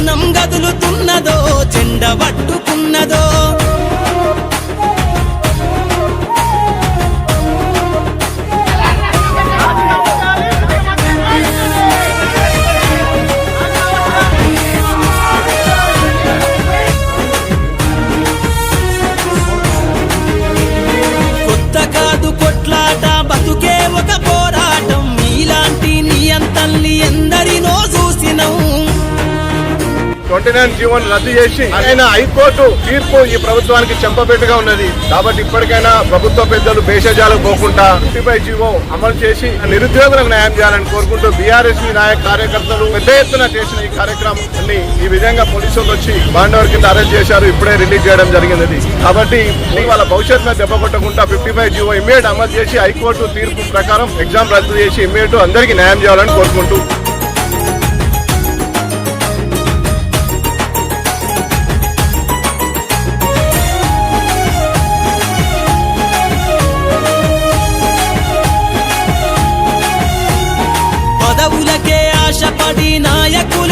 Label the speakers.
Speaker 1: జనం గదులుతున్నదో జెండ
Speaker 2: twenty nine జీవోను రద్దు చేసి ఆయన హైకోర్టు తీర్పు ఈ ప్రభుత్వానికి చెంపబెట్టుగా ఉన్నది. కాబట్టి ఇప్పటికైనా ప్రభుత్వ పెద్దలు భేషజాలకు పోకుండా ఫిఫ్టీ ఫైవ్ జీవో అమలు చేసి నిరుద్యోగులకు న్యాయం చేయాలని కోరుకుంటూ బీఆర్ఎస్ నాయక కార్యకర్తలు పెద్ద ఎత్తున చేసిన ఈ కార్యక్రమాన్ని ఈ విధంగా పోలీసులు వచ్చి బాండవర్ కింద అరెస్ట్ చేశారు. ఇప్పుడే రిలీజ్ చేయడం జరిగినది. కాబట్టి వాళ్ళ భవిష్యత్తులో దెబ్బ కొట్టకుండా ఫిఫ్టీ ఫైవ్ జీవో ఇమీడియట్ అమలు చేసి హైకోర్టు తీర్పు ప్రకారం ఎగ్జామ్ రద్దు చేసి ఇమీడియట్ అందరికీ న్యాయం చేయాలని కోరుకుంటూ
Speaker 1: నాయకులకే ఆశపడి నాయకులు